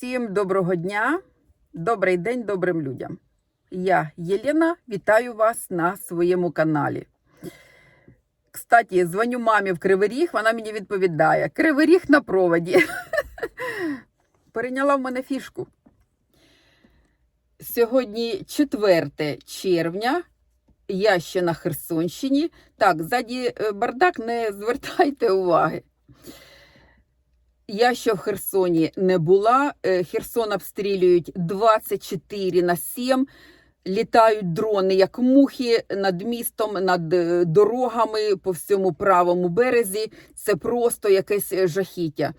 Всім доброго дня, добрий день добрим людям. Я Єлена, вітаю вас на своєму каналі. Кстати, дзвоню мамі в Кривий Ріг, вона мені відповідає: Кривий Ріг на проводі. Перейняла в мене фішку. Сьогодні 4 червня. Я ще на Херсонщині. Так, ззаді е, бардак, не звертайте уваги. Я ще в Херсоні не була. Е, Херсон обстрілюють 24 на 7. Літають дрони, як мухи над містом, над е, дорогами по всьому правому березі. Це просто якесь жахіття.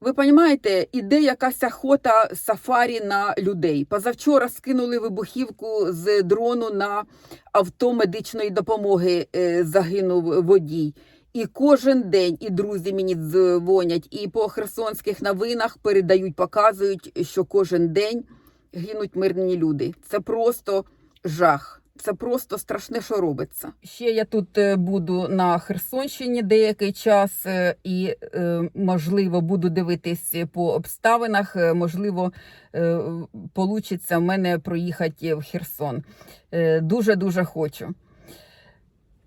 Ви розумієте, іде якась охота сафарі на людей. Позавчора скинули вибухівку з дрону на авто медичної допомоги. е, Загинув водій. І кожен день і друзі мені дзвонять, і по херсонських новинах передають, показують, що кожен день гинуть мирні люди. Це просто жах. Це просто страшне, що робиться. Ще я тут е, буду на Херсонщині деякий час, е, і е, можливо буду дивитись по обставинах. Можливо, получиться в мене проїхати в Херсон. Дуже дуже хочу.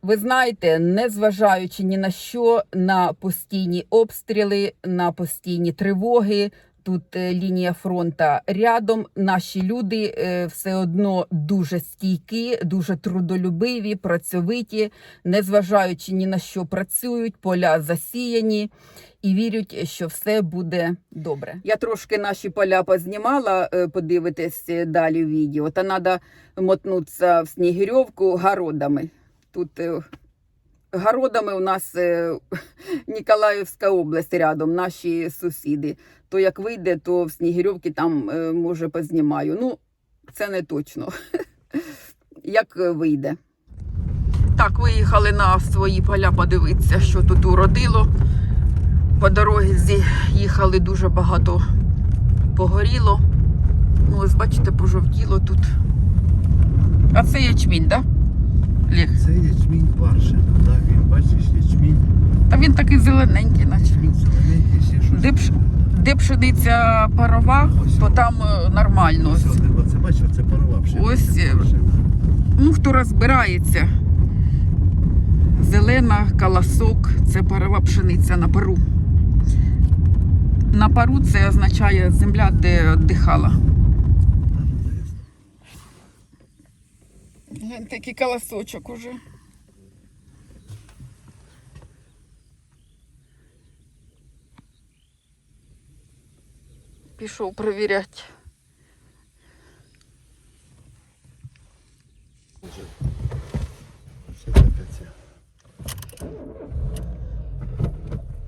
Ви знаєте, незважаючи ні на що, на постійні обстріли, на постійні тривоги. Тут е, лінія фронта рядом. Наші люди е, все одно дуже стійкі, дуже трудолюбиві, працьовиті, незважаючи ні на що працюють, поля засіяні і вірять, що все буде добре. Я трошки наші поля познімала, е, подивитись далі відео. Та треба мотнутися в Снігирьовку городами. Тут е, городами у нас е, Ніколаївська область рядом, наші сусіди. То як вийде, то в Снігирьовці там е, може познімаю. Ну, це не точно. Як вийде. Так, виїхали на свої поля подивитися, що тут уродило. По дорозі їхали дуже багато погоріло. Ну, ось бачите, пожовтіло тут. А це ячмінь, так? Да? Ліг. Це ячмінь паршин. Так, він бачиш, ячмінь, Та він такий зелененький, наче. ячмінь зелененький, ще щось. Де, пш... Де пшениця парова, Ось. то там е, нормально. Ось, оце, оце бачиш, це парова пшениця. Ось, е. Ну, хто розбирається. Зелена, колосок це парова пшениця на пару. На пару це означає земля, де віддихала. Глянь, такий колосочок уже. Пішов перевіряти.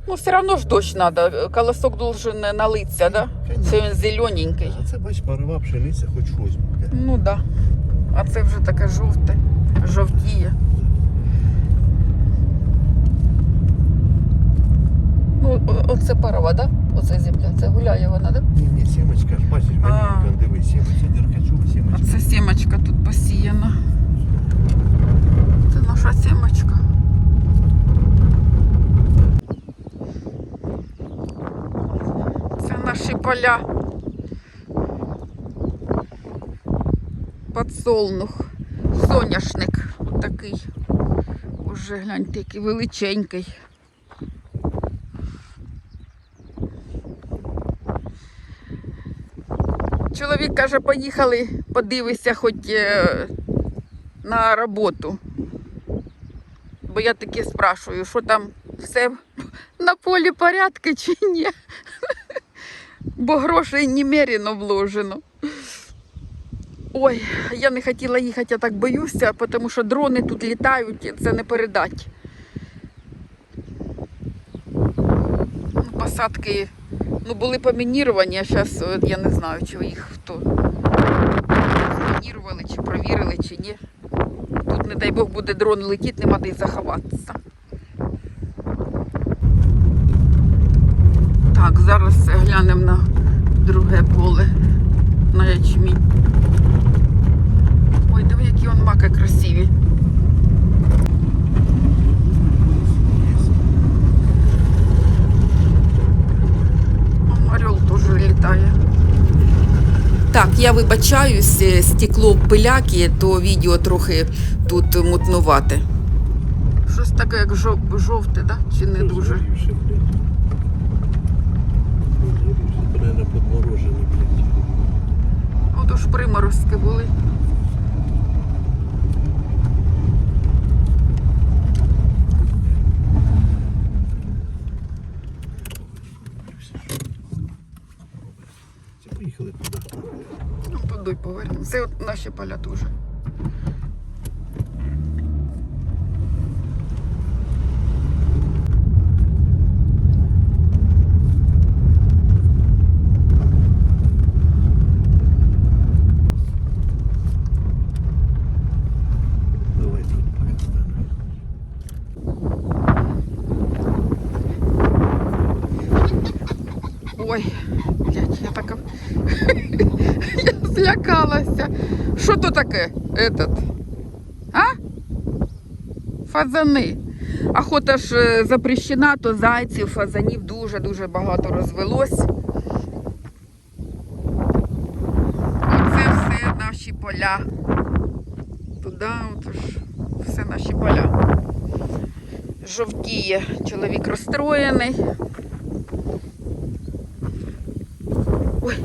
Ну, все одно ж дощ треба. Колосок должен налитися, да? Конечно. Це він зелененький. А це бач, парова пшениця, хоч щось буде. Ну да. А це вже таке жовте, жовтіє. Ну, оце парова, да? Оце земля. Це гуляє вона, да? Ні, ні, сімочка бачиш, мені дивись, сімочка, деркачу, А сімочка. це сімочка тут посіяна. Це наша сімочка. Це наші поля. Подсолнух. Соняшник такий. Уже гляньте, який величенький. Чоловік каже, поїхали, подивися хоч е, на роботу. Бо я таки спрашую, що там все на полі порядки чи ні. Бо грошей немерено вложено. Ой, я не хотіла їхати, я так боюся, тому що дрони тут літають, це не передать. Посадки ну, були помініровані, а зараз я не знаю, чи їх хто змінірували, чи провірили, чи ні. Тут, не дай Бог, буде дрон летіти, нема де заховатися. Так, зараз глянемо на друге поле, на ячмінь. Ой, диви, які он маки красиві. Орел теж літає. Так, я вибачаюсь, е, стекло пиляки, то відео трохи тут мутнувате. Щось таке, як жов- жовте, да? чи не дуже? Блядь. Отож приморозки були. Це от наші поля теж. Ой, злякалася. Що то таке? Этот? А? Фазани. Охота ж е, запрещена, то зайців, фазанів дуже-дуже багато розвелось. Оце все наші поля. Туди, отож, все наші поля. Жовтіє. Чоловік розстроєний. Ой,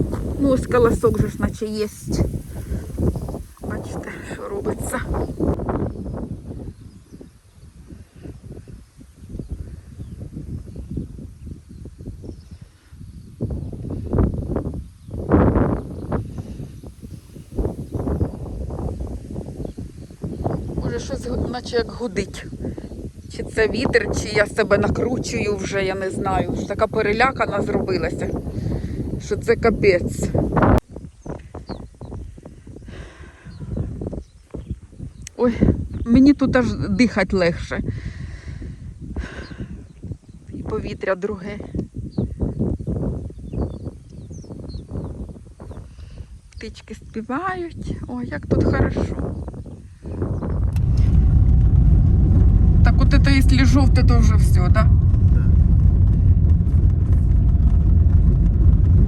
ну ось колосок же ж наче є. Робиться. Може, щось наче як гудить. Чи це вітер, чи я себе накручую вже, я не знаю. Така перелякана зробилася що це капець. Ой, мені тут аж дихати легше. І повітря друге. Птички співають. Ой, як тут хорошо. Так от это, якщо жовте, то вже все? Да?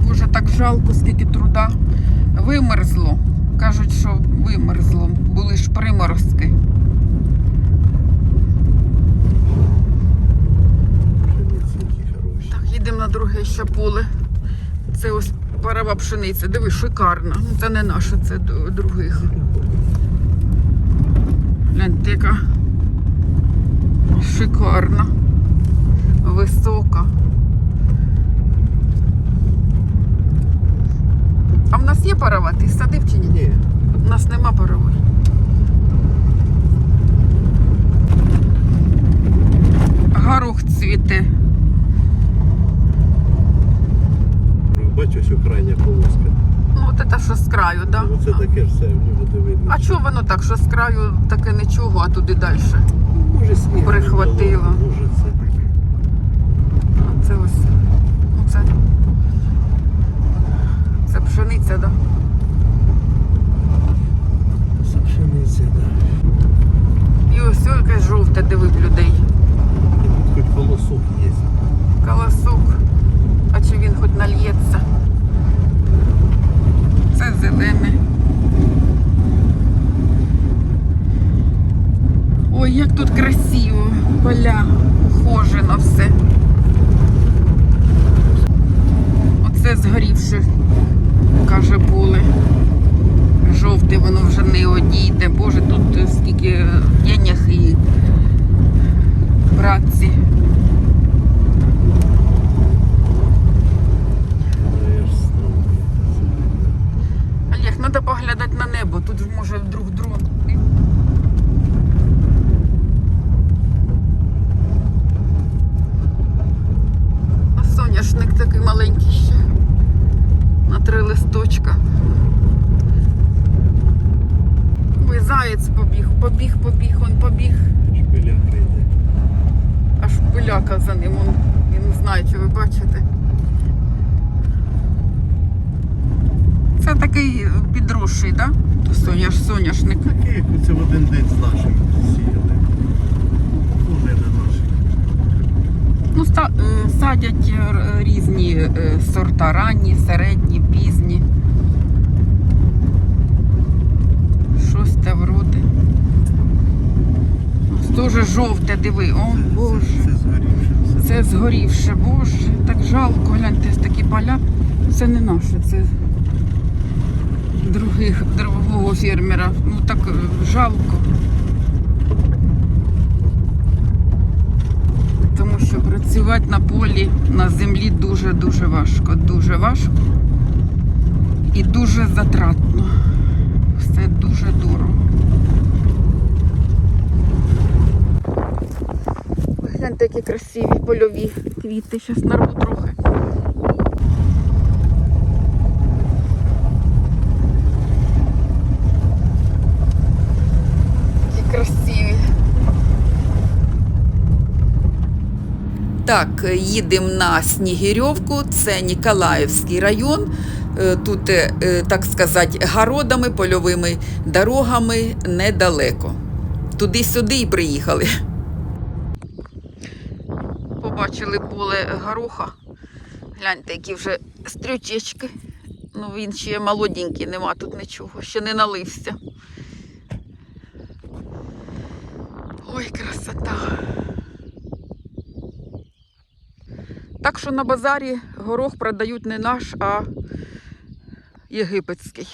Боже, так жалко, скільки труда. Вимерзло. Кажуть, що вимерзло. Були ж приморозки. Так, їдемо на друге ще поле. Це ось парова пшениця. Диви, шикарна. Ну, це не наша, це других. Гляньте, яка шикарна. Висока. А в нас є парова? Ти садив чи ні? Ні, У нас нема парової. Горох цвіте. бачу, ось крайня полоска. Ну, от це що з краю, так? Да? це таке ж все, в нього де видно. А чого воно так, що з краю таке нічого, а туди далі? Ну, Може сніг. Прихватило. Може це. Це ось. Оце. Це пшениця, так? Да? Це пшениця, так. І ось якесь жовте диви в людей. І тут хоч колосок є. Колосок. А чи він хоч нальється? Це зелене. Ой, як тут красиво. Поля, ухожено все. Оце згорівше, каже поле. Жовте воно вже не одійде. Боже, тут скільки денег і праці. Ну, я ж знав. Олег, треба поглядати на небо. Тут ж може вдруг дрон. А соняшник такий маленький ще. На три листочка. Ой, заєць побіг, побіг, побіг, он побіг. Шпиляка йде. Аж пиляка за ним. Он, він не знає, чи ви бачите. Це такий підросший, так? Да? Соняш, соняшник. Таке, як це в один день з наших сіяли. Уже не наших. Ну, ста- е, садять е, різні е, сорта, ранні, середні, пізні. жовте вроде. Ось Дуже жовте, диви. О, Боже. Це, це згорівше. Все. Згорівше, боже, так жалко, гляньте, такі поля. Це не наше, це других, другого фермера. Ну так е, жалко. Тому що працювати на полі, на землі дуже-дуже важко. Дуже важко і дуже затратно. Все дуже дорого. Гляньте, які красиві польові квіти. Зараз нарву трохи. Які красиві. Так, їдемо на Снігирьовку, це Ніколаївський район. Е, Тут, е, е, так сказати, городами, польовими дорогами недалеко. Туди-сюди і приїхали. Побачили поле гороха. Гляньте, які вже стрючечки. Ну, він ще молоденький, нема тут нічого, ще не налився. Ой, красота. Так що на базарі горох продають не наш, а єгипетський.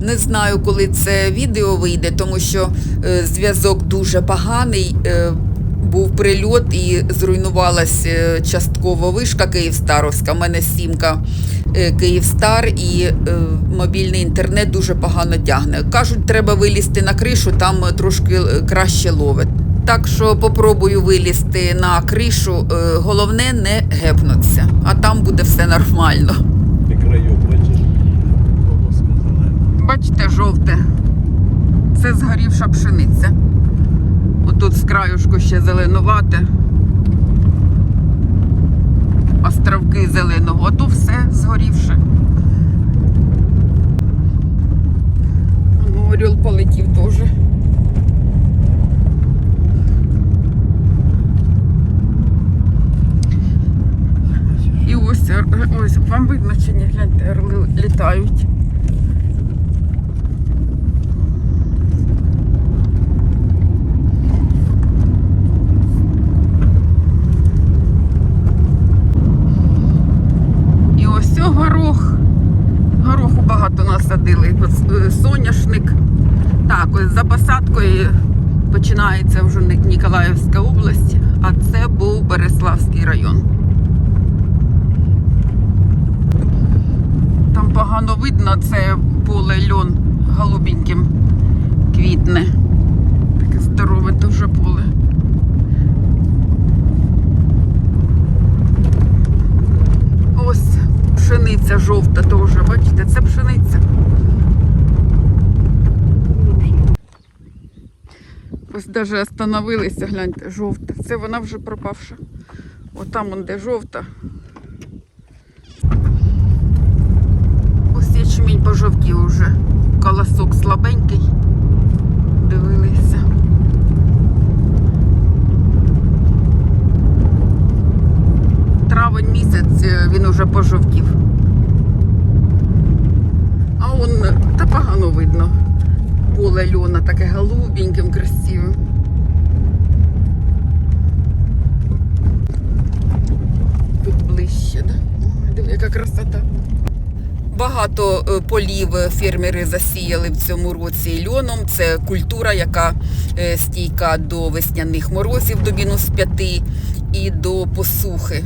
Не знаю, коли це відео вийде, тому що е, зв'язок дуже поганий. Був прильот і зруйнувалась е, частково вишка Київстаровська. У мене сімка е, Київстар і е, мобільний інтернет дуже погано тягне. Кажуть, треба вилізти на кришу, там трошки краще ловить. Так що попробую вилізти на кришу. Головне не гепнутися, а там буде все нормально. Ти крайок бачиш? Бачите, жовте. Це згорівша пшениця. Отут з краюшку ще зеленувате. Островки зеленого, а то все згорівше. Орел полетів теж. І ось, ось вам видно чи ні, гляньте, орли літають. І ось о горох. Гороху багато насадили. Пос- е, Соняшник. Так, ось за посадкою починається вже Ні- Ніколаївська область, а це був Береславський район. Там погано видно, це поле льон голубеньким квітне. Таке здорове дуже поле. Ось пшениця жовта теж, бачите, це пшениця. Ось навіть остановилися, гляньте, жовта. Це вона вже пропавша. Отам он де жовта. Ось ячмінь пожовтів уже. Колосок слабенький. Дивилися. Травень місяць е, він уже пожовтів. А он е, та погано видно. Поле льона таке голубеньким, красивим. Тут ближче, да? Ой, диви, яка красота. Багато е, полів фермери засіяли в цьому році льоном. Це культура, яка е, стійка до весняних морозів до мінус п'яти і до посухи.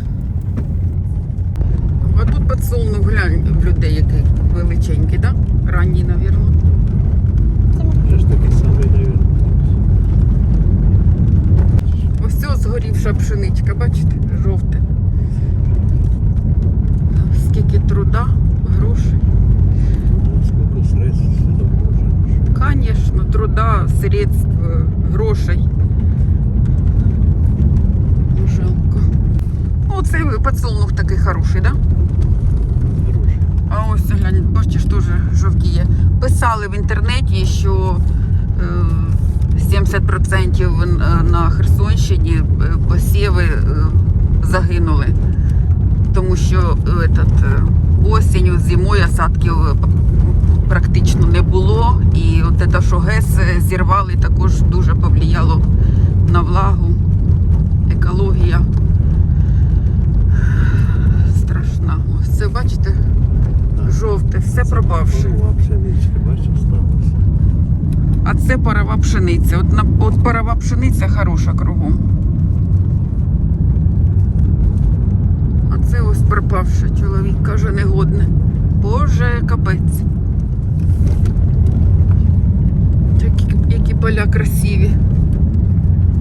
А тут подсолнух глянь в людей, який величенький, да? Ранній, мабуть. Вже ж такий самий. Ось згорівша пшеничка, бачите, жовте. Скільки труда, грошей. Скільки средств сюди вложено. Звісно, труда, средств, е, грошей. Ну, Жалко. О, цей подсолнух такий хороший, так? Да? Хороший. А ось глянь, бачиш, теж жовтіє. Писали в інтернеті, що е, 70% на Херсонщині е, посіви е, загинули. Тому що е, этот, е, осінню, зимою осадків е, практично не було. І от те, що ГЕС е, зірвали, також дуже повлияло на влагу, екологія. Страшна. Ось це бачите, жовте, все пропавше. А це парова пшениця. От, на, от парова пшениця хороша кругом. А це ось пропавше. Чоловік каже, негодне. Боже, капець. Які, поля красиві.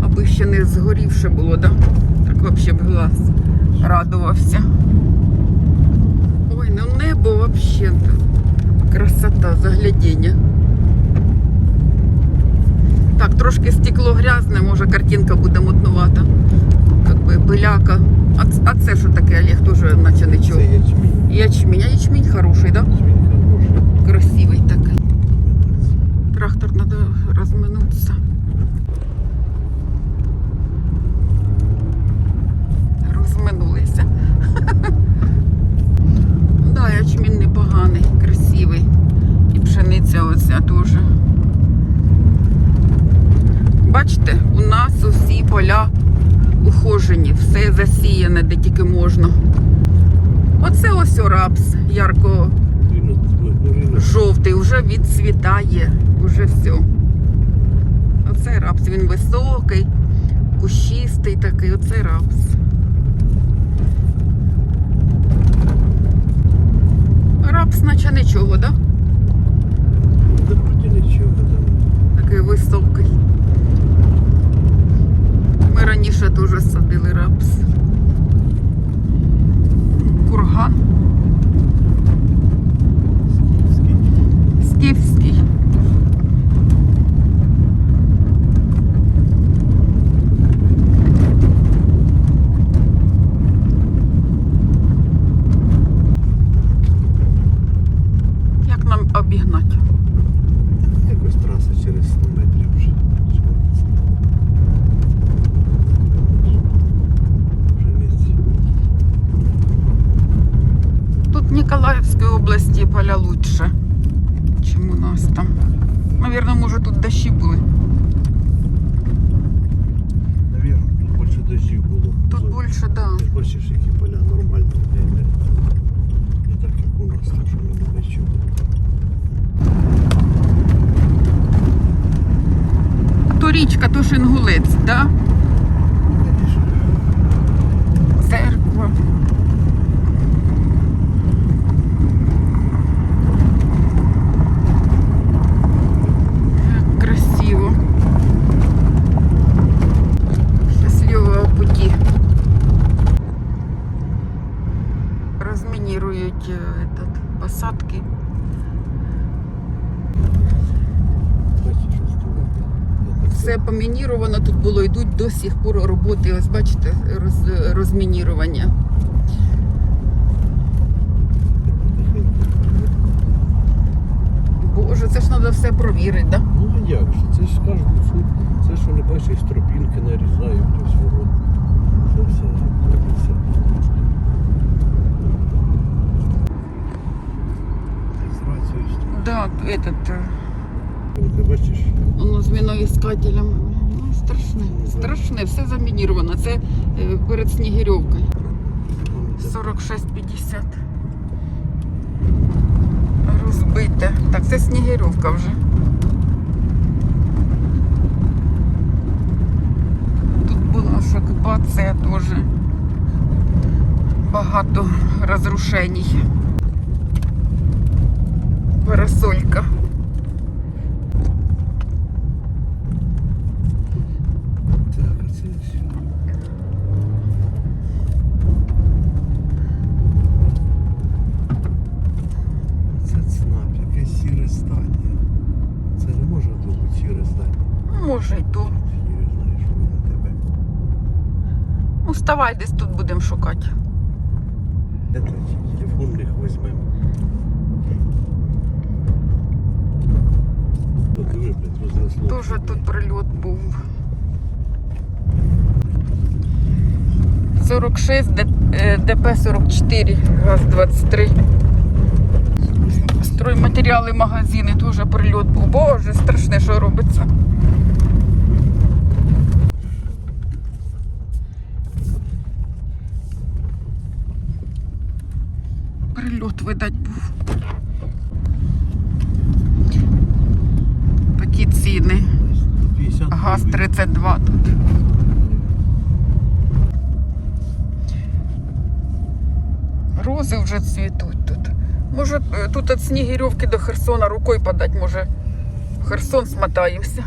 Аби ще не згорівше було, да? так взагалі б глаз радувався. Ой, ну небо взагалі. Красота, заглядіння. Так, трошки стекло грязне, може картинка буде мутнувата. Как би пиляка. А, а це що таке, Олег, теж наче нічого. Це ячмінь. Ячмінь, а ячмінь хороший, да? Ячмінь хороший. Красивий такий. Трактор треба розминутися. Розминулися. Да, ячмінь непоганий, красивий. І пшениця оця теж. Бачите, у нас усі поля ухожені, все засіяне, де тільки можна. Оце ось рапс ярко жовтий, вже відцвітає, вже все. Оце рапс, він високий, кущистий такий, оце рапс. Рапс, наче нічого, так? Да вроді нічого там. Такий високий. Ми раніше теж садили рапс. Курган Скільки? скіфський. Як нам обігнати? Якось траса через 100 метрів вже. Пшениці. Тут в Николаевской области поля лучше, чем у нас там. Наверное, може тут дощі були. Навірно, тут більше дождів було. Тут Зо- більше, да. Ти ж Бачиш, які поля нормально. Не, так, як у нас, так що не нічого. То річка, то Шингулець, да? Конечно. Церква. Як красиво. Щасливого пути. Розмінірують е, этот, посадки. Бачиш, що стало. Я так Все помініровано тут було, йдуть до сих пор роботи. Ось бачите, роз, розмінірування. Боже, це ж треба все провірити, да? Ну а як же? Це ж кажуть, що це що не бачиш, тропінки нарізають, ось ворот. Це все робиться. Да, этот, е, Ти бачиш, воно з міноіскателем. Ну, страшне, страшне, все замініровано. Це е, перед Снігирьовкою. 46,50. Розбите. Так, це Снігирьовка вже. Тут була окупація теж. Багато розрушень. Парасолька. Так, а це все. Це ЦНАП, якесь сіре стадія. Це не може бути сіре стадія. Ну, Може й то. Сіре, знаєш, воно на тебе. Ну, вставай, десь тут будемо шукати. Телефон їх візьмемо. Блядь, тут прильот був. 46, Д- е, ДП 44, ГАЗ 23. Стройматеріали, магазини, теж прильот був. Боже, страшне, що робиться. Прильот, видать, був. Такі ціни. Газ 32 тут. Рози вже цвітуть тут. Може, е, тут від Снігирьовки до Херсона рукою подати, може, в Херсон смотаємося.